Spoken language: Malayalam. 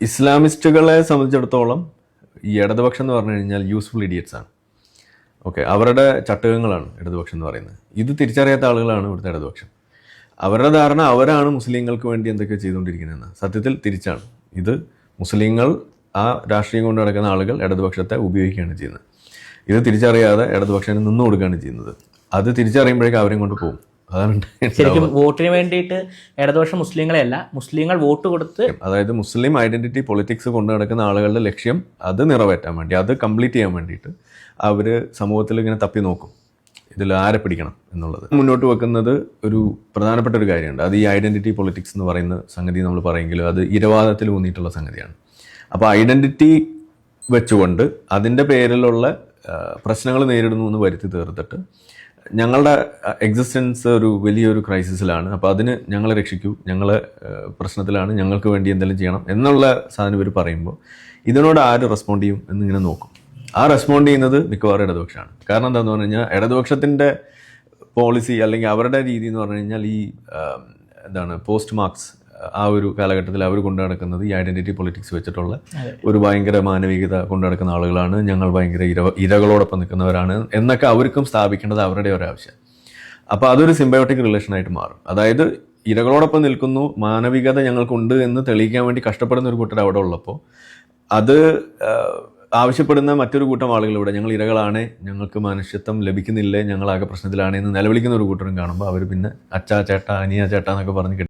ഇസ്ലാമിസ്റ്റുകളെ സംബന്ധിച്ചിടത്തോളം ഈ ഇടതുപക്ഷം എന്ന് പറഞ്ഞു കഴിഞ്ഞാൽ യൂസ്ഫുൾ ഇഡിയറ്റ്സ് ആണ്. ഓക്കെ അവരുടെ ചട്ടകങ്ങളാണ് ഇടതുപക്ഷം എന്ന് പറയുന്നത്. ഇത് തിരിച്ചറിയാത്ത ആളുകളാണ് ഇവിടുത്തെ ഇടതുപക്ഷം. അവരുടെ ധാരണ അവരാണ് മുസ്ലിങ്ങൾക്ക് വേണ്ടി എന്തൊക്കെയോ ചെയ്തുകൊണ്ടിരിക്കുന്നതെന്ന്. സത്യത്തിൽ തിരിച്ചാണ്. ഇത് മുസ്ലിങ്ങൾ ആ രാഷ്ട്രീയം കൊണ്ട് നടക്കുന്ന ആളുകൾ ഇടതുപക്ഷത്തെ ഉപയോഗിക്കുകയാണ് ചെയ്യുന്നത്. ഇത് തിരിച്ചറിയാതെ ഇടതുപക്ഷത്തിന് നിന്നു കൊടുക്കുകയാണ് ചെയ്യുന്നത്. അത് തിരിച്ചറിയുമ്പോഴേക്കും അവരെയും കൊണ്ട് പോകും. ശരിക്കും വോട്ടിന് വേണ്ടിയിട്ട് ഇടതുപക്ഷം മുസ്ലിങ്ങളെ അല്ല മുസ്ലിങ്ങൾ വോട്ട് കൊടുത്ത് അതായത് മുസ്ലിം ഐഡന്റിറ്റി പൊളിറ്റിക്സ് കൊണ്ടു നടക്കുന്ന ആളുകളുടെ ലക്ഷ്യം അത് നിറവേറ്റാൻ വേണ്ടി അത് കംപ്ലീറ്റ് ചെയ്യാൻ വേണ്ടിയിട്ട് അവർ സമൂഹത്തിൽ ഇങ്ങനെ തപ്പി നോക്കും. ഇതിൽ ആരെ പിടിക്കണം എന്നുള്ളത്. മുന്നോട്ട് വെക്കുന്നത് ഒരു പ്രധാനപ്പെട്ട ഒരു കാര്യമുണ്ട്. അത് ഈ ഐഡന്റിറ്റി പൊളിറ്റിക്സ് എന്ന് പറയുന്ന സംഗതി നമ്മൾ പറയുമെങ്കിലും അത് ഇരവാദത്തിൽ ഊന്നിയിട്ടുള്ള സംഗതിയാണ്. അപ്പോൾ ഐഡന്റിറ്റി വെച്ചുകൊണ്ട് അതിന്റെ പേരിലുള്ള പ്രശ്നങ്ങൾ നേരിടുന്നു എന്ന് വരുത്തി തീർത്തിട്ട് ഞങ്ങളുടെ എക്സിസ്റ്റൻസ് ഒരു വലിയൊരു ക്രൈസിസിലാണ് അപ്പോൾ അതിന് ഞങ്ങളെ രക്ഷിക്കൂ ഞങ്ങൾ പ്രശ്നത്തിലാണ് ഞങ്ങൾക്ക് വേണ്ടി എന്തെങ്കിലും ചെയ്യണം എന്നുള്ള സാധനം ഇവർ പറയുമ്പോൾ ഇതിനോട് ആര് റെസ്പോണ്ട് ചെയ്യും എന്നിങ്ങനെ നോക്കും. ആ റെസ്പോണ്ട് ചെയ്യുന്നത് മിക്കവാറും ഇടതുപക്ഷമാണ് കാരണം എന്താണെന്ന് പറഞ്ഞു കഴിഞ്ഞാൽ ഇടതുപക്ഷത്തിന്റെ പോളിസി അല്ലെങ്കിൽ അവരുടെ രീതി എന്ന് പറഞ്ഞു കഴിഞ്ഞാൽ ഈ എന്താണ് പോസ്റ്റ് മാർക്സ് ആ ഒരു കാലഘട്ടത്തിൽ അവർ കൊണ്ടു നടക്കുന്നത് ഈ ഐഡന്റിറ്റി പൊളിറ്റിക്സ് വെച്ചിട്ടുള്ള ഒരു ഭയങ്കര മാനവികത കൊണ്ടു നടക്കുന്ന ആളുകളാണ്. ഞങ്ങൾ ഭയങ്കര ഇര ഇരകളോടൊപ്പം നിൽക്കുന്നവരാണ് എന്നൊക്കെ അവർക്കും സ്ഥാപിക്കേണ്ടത് അവരുടെ ഒരാവശ്യം അപ്പോൾ അതൊരു സിംബയോട്ടിക് റിലേഷനായിട്ട് മാറും. അതായത് ഇരകളോടൊപ്പം നിൽക്കുന്നു മാനവികത ഞങ്ങൾക്കുണ്ട് എന്ന് തെളിയിക്കാൻ വേണ്ടി കഷ്ടപ്പെടുന്ന ഒരു കൂട്ടർ അവിടെ ഉള്ളപ്പോൾ അത് ആവശ്യപ്പെടുന്ന മറ്റൊരു കൂട്ടം ആളുകൾ ഇവിടെ ഞങ്ങൾ ഇരകളാണ് ഞങ്ങൾക്ക് മനുഷ്യത്വം ലഭിക്കുന്നില്ലേ ഞങ്ങളാകെ പ്രശ്നത്തിലാണ് എന്ന് നിലവിളിക്കുന്ന ഒരു കൂട്ടരും കാണുമ്പോൾ അവർ പിന്നെ അച്ചാ ചേട്ടാ അനിയ ചേട്ടാ എന്നൊക്കെ പറഞ്ഞ്